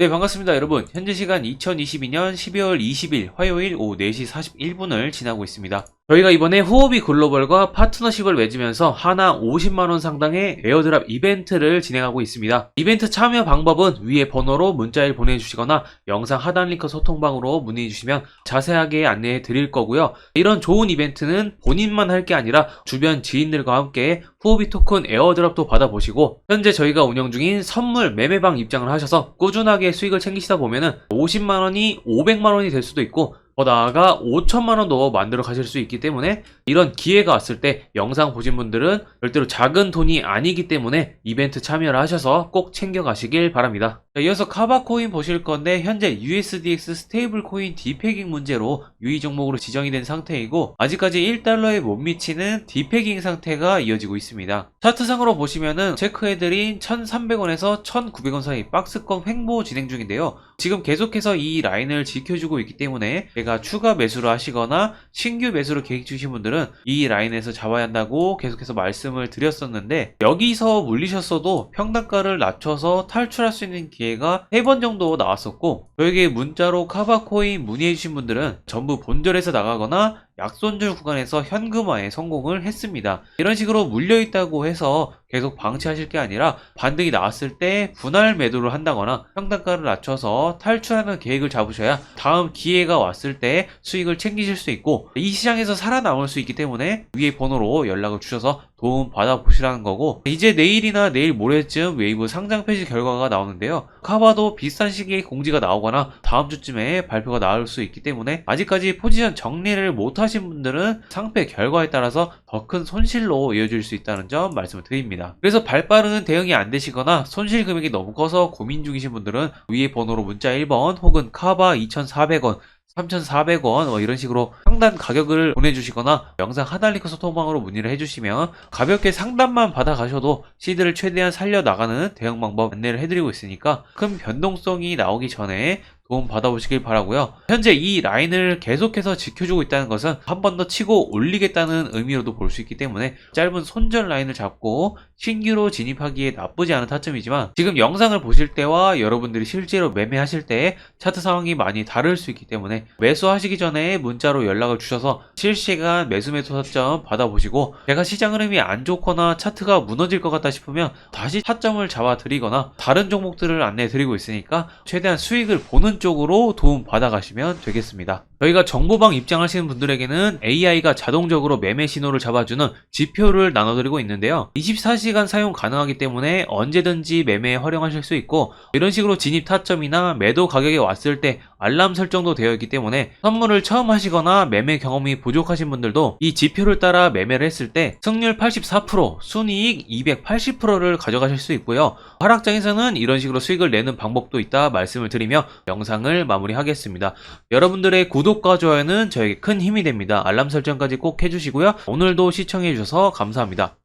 네, 반갑습니다, 여러분. 현재 시간 2022년 12월 20일 화요일 오후 4시 41분을 지나고 있습니다. 저희가 이번에 후오비 글로벌과 파트너십을 맺으면서 하나 50만원 상당의 에어드랍 이벤트를 진행하고 있습니다. 이벤트 참여 방법은 위에 번호로 문자를 보내주시거나 영상 하단 링크 소통방으로 문의해주시면 자세하게 안내해 드릴 거고요. 이런 좋은 이벤트는 본인만 할 게 아니라 주변 지인들과 함께 후오비 토큰 에어드랍도 받아보시고 현재 저희가 운영 중인 선물 매매방 입장을 하셔서 꾸준하게 수익을 챙기시다 보면은 50만원이 500만원이 될 수도 있고 더 나아가 5천만 원도 만들어 가실 수 있기 때문에 이런 기회가 왔을 때 영상 보신 분들은 절대로 작은 돈이 아니기 때문에 이벤트 참여를 하셔서 꼭 챙겨 가시길 바랍니다. 자, 이어서 카바코인 보실 건데 현재 USDX 스테이블 코인 디패깅 문제로 유의 종목으로 지정이 된 상태이고 아직까지 1달러에 못 미치는 디패깅 상태가 이어지고 있습니다. 차트상으로 보시면은 체크해드린 1,300원에서 1,900원 사이 박스권 횡보 진행 중인데요. 지금 계속해서 이 라인을 지켜주고 있기 때문에 제가 추가 매수를 하시거나 신규 매수를 계획 주신 분들은 이 라인에서 잡아야 한다고 계속해서 말씀을 드렸었는데 여기서 물리셨어도 평단가를 낮춰서 탈출할 수 있는 기회 가 3번 정도 나왔었고 저에게 문자로 카바코인 문의해 주신 분들은 전부 본절에서 나가거나 약손절 구간에서 현금화에 성공을 했습니다. 이런 식으로 물려있다고 해서 계속 방치하실 게 아니라 반등이 나왔을 때 분할 매도를 한다거나 평단가를 낮춰서 탈출하는 계획을 잡으셔야 다음 기회가 왔을 때 수익을 챙기실 수 있고 이 시장에서 살아남을 수 있기 때문에 위에 번호로 연락을 주셔서 도움 받아보시라는 거고 이제 내일이나 내일 모레쯤 웨이브 상장 폐지 결과가 나오는데요. 카바도 비슷한 시기에 공지가 나오거나 다음 주쯤에 발표가 나올 수 있기 때문에 아직까지 포지션 정리를 못하 신 분들은 상패 결과에 따라서 더 큰 손실로 이어질 수 있다는 점 말씀을 드립니다. 그래서 발빠른 대응이 안 되시거나 손실 금액이 너무 커서 고민 중이신 분들은 위에 번호로 문자 1번 혹은 카바 2,400원 3,400원 뭐 이런 식으로 상단 가격을 보내주시거나 영상 하단 링크 소통방으로 문의를 해주시면 가볍게 상담만 받아가셔도 시드를 최대한 살려나가는 대응 방법 안내를 해드리고 있으니까 큰 변동성이 나오기 전에 도움 받아보시길 바라고요. 현재 이 라인을 계속해서 지켜주고 있다는 것은 한 번 더 치고 올리겠다는 의미로도 볼 수 있기 때문에 짧은 손절 라인을 잡고 신규로 진입하기에 나쁘지 않은 타점이지만 지금 영상을 보실 때와 여러분들이 실제로 매매하실 때 차트 상황이 많이 다를 수 있기 때문에 매수하시기 전에 문자로 연락을 주셔서 실시간 매수 매수 타점 받아보시고 제가 시장 흐름이 안 좋거나 차트가 무너질 것 같다 싶으면 다시 타점을 잡아 드리거나 다른 종목들을 안내해 드리고 있으니까 최대한 수익을 보는 쪽으로 도움 받아 가시면 되겠습니다. 저희가 정보방 입장하시는 분들에게는 AI가 자동적으로 매매 신호를 잡아주는 지표를 나눠드리고 있는데요. 24시간 사용 가능하기 때문에 언제든지 매매에 활용하실 수 있고 이런 식으로 진입 타점이나 매도 가격에 왔을 때 알람 설정도 되어 있기 때문에 선물을 처음 하시거나 매매 경험이 부족하신 분들도 이 지표를 따라 매매를 했을 때 승률 84%, 순이익 280%를 가져가실 수 있고요. 하락장에서는 이런 식으로 수익을 내는 방법도 있다 말씀을 드리며 영상을 마무리하겠습니다. 여러분들의 구독과 좋아요는 저에게 큰 힘이 됩니다. 알람 설정까지 꼭 해주시고요. 오늘도 시청해주셔서 감사합니다.